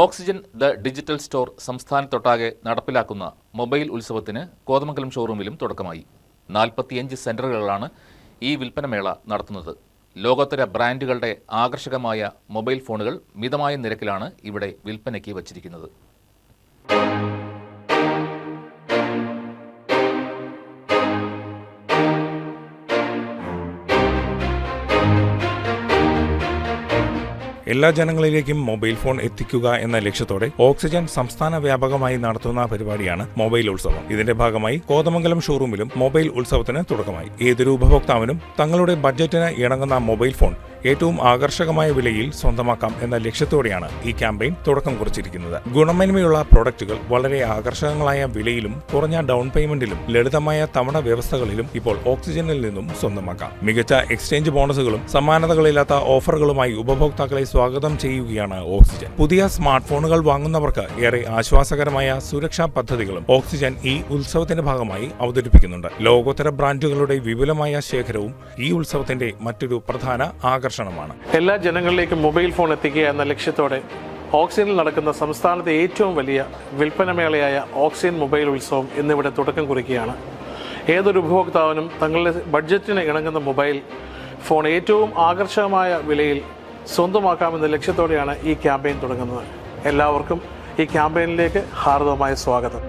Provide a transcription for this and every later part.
Oxygen the digital store സംസ്ഥാനത്തൊട്ടാകെ നടപ്പിലാക്കുന്ന mobile ഉത്സവത്തിന് കോതമംഗലം ഷോറൂമിലും തുടക്കമായി. നാൽപ്പത്തിയഞ്ച് സെന്ററുകളിലാണ് ഈ വിൽപ്പനമേള നടത്തുന്നത്. ലോകോത്തര ബ്രാൻഡുകളുടെ ആകർഷകമായ മൊബൈൽ ഫോണുകൾ മിതമായ നിരക്കിലാണ് ഇവിടെ വിൽപ്പനയ്ക്ക് വച്ചിരിക്കുന്നത്. എല്ലാ ജനങ്ങളിലേക്കും മൊബൈൽ ഫോൺ എത്തിക്കുക എന്ന ലക്ഷ്യത്തോടെ ഓക്സിജൻ സംസ്ഥാന വ്യാപകമായി നടത്തുന്ന പരിപാടിയാണ് മൊബൈൽ ഉത്സവം. ഇതിന്റെ ഭാഗമായി കോതമംഗലം ഷോറൂമിലും മൊബൈൽ ഉത്സവത്തിന് തുടക്കമായി. ഏതൊരു ഉപഭോക്താവിനും തങ്ങളുടെ ബഡ്ജറ്റിന് ഇണങ്ങുന്ന മൊബൈൽ ഫോൺ ഏറ്റവും ആകർഷകമായ വിലയിൽ സ്വന്തമാക്കാം എന്ന ലക്ഷ്യത്തോടെയാണ് ഈ ക്യാമ്പയിൻ തുടക്കം കുറിച്ചിരിക്കുന്നത്. ഗുണമേന്മയുള്ള പ്രോഡക്റ്റുകൾ വളരെ ആകർഷകങ്ങളായ വിലയിലും കുറഞ്ഞ ഡൗൺ പേയ്മെന്റിലും ലളിതമായ തവണ വ്യവസ്ഥകളിലും ഇപ്പോൾ ഓക്സിജനിൽ നിന്നും സ്വന്തമാക്കാം. മികച്ച എക്സ്ചേഞ്ച് ബോണസുകളും സമാനതകളില്ലാത്ത ഓഫറുകളുമായി ഉപഭോക്താക്കളെ സ്വാഗതം ചെയ്യുകയാണ് ഓക്സിജൻ. പുതിയ സ്മാർട്ട് ഫോണുകൾ വാങ്ങുന്നവർക്ക് ഏറെ ആശ്വാസകരമായ സുരക്ഷാ പദ്ധതികളും ഓക്സിജൻ ഈ ഉത്സവത്തിന്റെ ഭാഗമായി അവതരിപ്പിക്കുന്നുണ്ട്. ലോകോത്തര ബ്രാൻഡുകളുടെ വിപുലമായ ശേഖരവും ഈ ഉത്സവത്തിന്റെ മറ്റൊരു പ്രധാന ആകർഷണമാണ് എല്ലാ ജനങ്ങളിലേക്കും മൊബൈൽ ഫോൺ എത്തിക്കുക എന്ന ലക്ഷ്യത്തോടെ ഓക്സിജനിൽ നടക്കുന്ന സംസ്ഥാനത്തെ ഏറ്റവും വലിയ വിൽപ്പനമേളയായ ഓക്സിജൻ മൊബൈൽ ഉത്സവം ഇന്നിവിടെ തുടക്കം കുറിക്കുകയാണ്. ഏതൊരു ഉപഭോക്താവിനും തങ്ങളുടെ ബഡ്ജറ്റിന് ഇണങ്ങുന്ന മൊബൈൽ ഫോൺ ഏറ്റവും ആകർഷകമായ വിലയിൽ സ്വന്തമാക്കാമെന്ന ലക്ഷ്യത്തോടെയാണ് ഈ ക്യാമ്പയിൻ തുടങ്ങുന്നത്. എല്ലാവർക്കും ഈ ക്യാമ്പയിനിലേക്ക് ഹാർദവമായ സ്വാഗതം.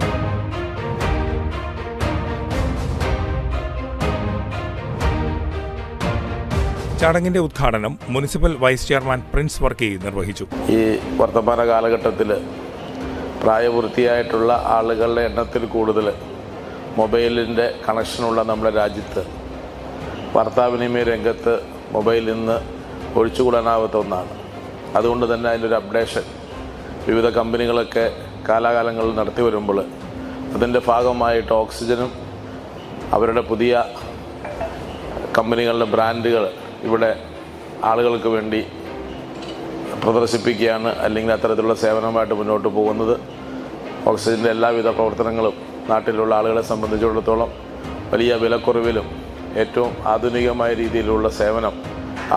ചടങ്ങിന്റെ ഉദ്ഘാടനം municipal vice chairman Prince Varkey നിർവഹിച്ചു. ഈ വർത്തമാന കാലഘട്ടത്തിൽ പ്രായപൂർത്തിയായിട്ടുള്ള ആളുകളുടെ എണ്ണത്തിൽ കൂടുതൽ മൊബൈലിന്റെ കണക്ഷനുള്ള നമ്മുടെ രാജ്യത്ത് വാർത്താവിനിമയ രംഗത്ത് മൊബൈൽ ഇന്ന് ഒഴിച്ചുകൂടാനാവാത്ത ഒന്നാണ്. അതുകൊണ്ട് തന്നെ അതിന്റെ അപ്ഡേഷൻ വിവിധ കമ്പനികളൊക്കെ കാലാകാലങ്ങളിൽ നടത്തി വരുമ്പോൾ അതിന്റെ ഭാഗമായിട്ട് ഓക്സിജനും അവരുടെ പുതിയ കമ്പനികളുടെ ബ്രാൻഡുകൾ ഇവിടെ ആളുകൾക്ക് വേണ്ടി പ്രദർശിപ്പിക്കുകയാണ് അല്ലെങ്കിൽ അത്തരത്തിലുള്ള സേവനമായിട്ട് മുന്നോട്ട് പോകുന്നത്. ഓക്സിജന്റെ എല്ലാവിധ പ്രവർത്തനങ്ങളും നാട്ടിലുള്ള ആളുകളെ സംബന്ധിച്ചിടത്തോളം വലിയ വിലക്കുറവിലും ഏറ്റവും ആധുനികമായ രീതിയിലുള്ള സേവനം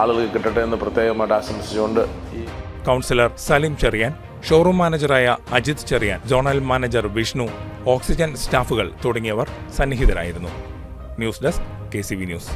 ആളുകൾക്ക് കിട്ടട്ടെ എന്ന് പ്രത്യേകമായിട്ട് ആശംസിച്ചുകൊണ്ട് councillor Saleem Cherian showroom മാനേജറായ Ajith Cherian zonal manager Vishnu Oxygen സ്റ്റാഫുകൾ തുടങ്ങിയവർ സന്നിഹിതരായിരുന്നു. News desk K news.